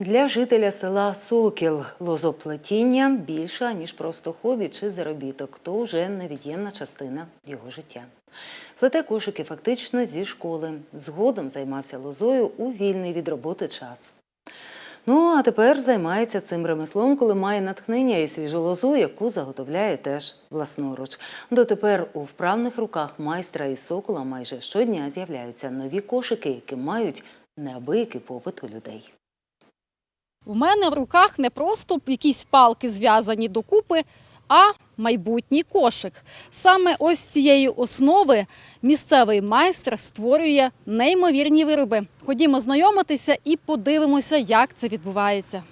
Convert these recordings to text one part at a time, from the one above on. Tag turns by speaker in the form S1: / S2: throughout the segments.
S1: Для жителя села Сокіл лозоплетіння більше, ніж просто хобі чи заробіток, то вже невід'ємна частина його життя. Плете кошики фактично зі школи. Згодом займався лозою у вільний від роботи час. Ну, а тепер займається цим ремеслом, коли має натхнення і свіжу лозу, яку заготовляє теж власноруч. Дотепер у вправних руках майстра із сокола майже щодня з'являються нові кошики, які мають неабиякий попит у людей.
S2: У мене в руках не просто якісь палки зв'язані докупи, а майбутній кошик. Саме ось цієї основи місцевий майстер створює неймовірні вироби. Ходімо знайомитися і подивимося, як це відбувається.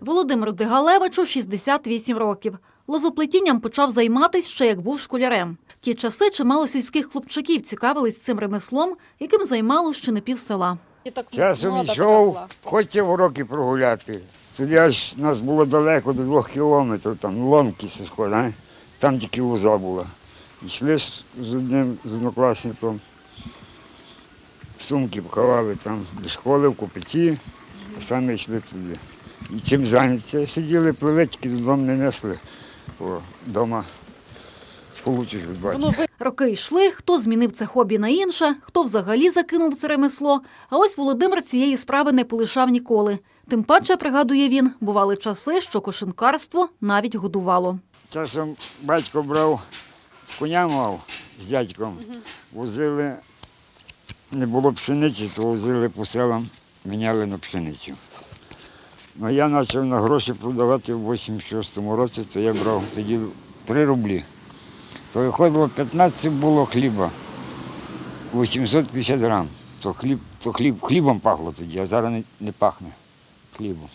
S2: Володимиру Дегалевичу 68 років. Лозоплетінням почав займатися ще як був школярем. Ті часи чимало сільських хлопчаків цікавились цим ремеслом, яким займало ще не пів села.
S3: Часом йшов, в уроки прогуляти. Тоді аж нас було далеко до двох кілометрів, там ломки да? там тільки лоза була. Йшли з одним з однокласником, сумки пховали там до школи в купиці, а самі йшли туди. І чим зайняті? Сиділи, пливли, додому не несли. Дома получиш від батька.
S2: Роки йшли, хто змінив це хобі на інше, хто взагалі закинув це ремесло. А ось Володимир цієї справи не полишав ніколи. Тим паче, пригадує він, бували часи, що кошенкарство навіть годувало.
S3: Часом батько брав коня мав з дядьком, возили, не було пшениці, то возили по селам, міняли на пшеницю. Ну, я почав на гроші продавати в 86-му році, то я брав тоді 3 рублі. То виходило 15 було хліба, 850 грам. То хліб, то хліб, хлібом пахло тоді, а зараз не, не пахне хлібом.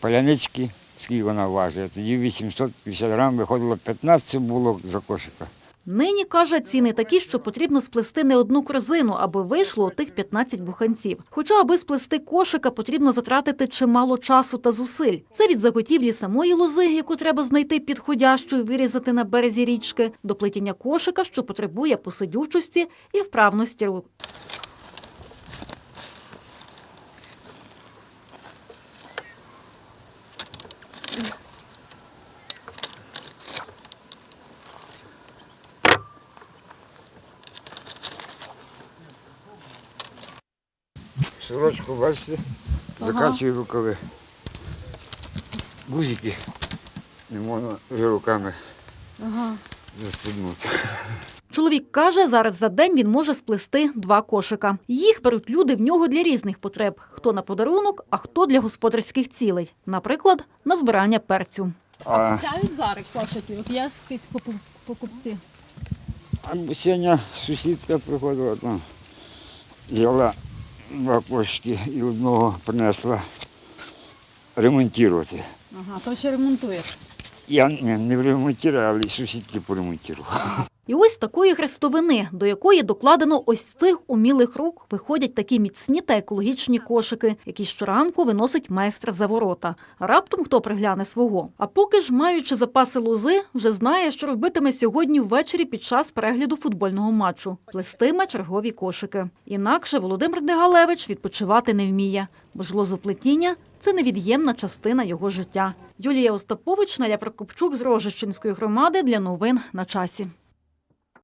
S3: Палянички, скільки вона важить, тоді 850 грам виходило 15 було за кошика.
S2: Нині, каже, ціни такі, що потрібно сплести не одну корзину, аби вийшло тих 15 буханців. Хоча, аби сплести кошика, потрібно затратити чимало часу та зусиль. Це від заготівлі самої лози, яку треба знайти підходящу вирізати на березі річки, до плетіння кошика, що потребує посидючості і вправності рук.
S3: Сорочку, бачите, закачую рукави. Гузики не можна вже руками застегнути.
S2: Чоловік каже, зараз за день він може сплести два кошика. Їх беруть люди в нього для різних потреб: хто на подарунок, а хто для господарських цілей, наприклад, на збирання перцю.
S3: А,
S2: Купляють зараз кошики, от є якісь покупці.
S3: а сьогодні сусідка приходила там, взяла два кошки і одного принесла ремонтувати.
S2: Ага, то ще ремонтуєш.
S3: Я не, не ремонтував, але сусідки поремонтував.
S2: І ось такої хрестовини, до якої докладено ось цих умілих рук, виходять такі міцні та екологічні кошики, які щоранку виносить майстер за ворота. Раптом хто пригляне свого. А поки ж, маючи запаси лози, вже знає, що робитиме сьогодні ввечері під час перегляду футбольного матчу. Плестиме чергові кошики. Інакше Володимир Дегалевич відпочивати не вміє, бо ж лозоплетіння – це невід'ємна частина його життя. Юлія Остапович, Наля Прокопчук з Рожищенської громади для новин на часі.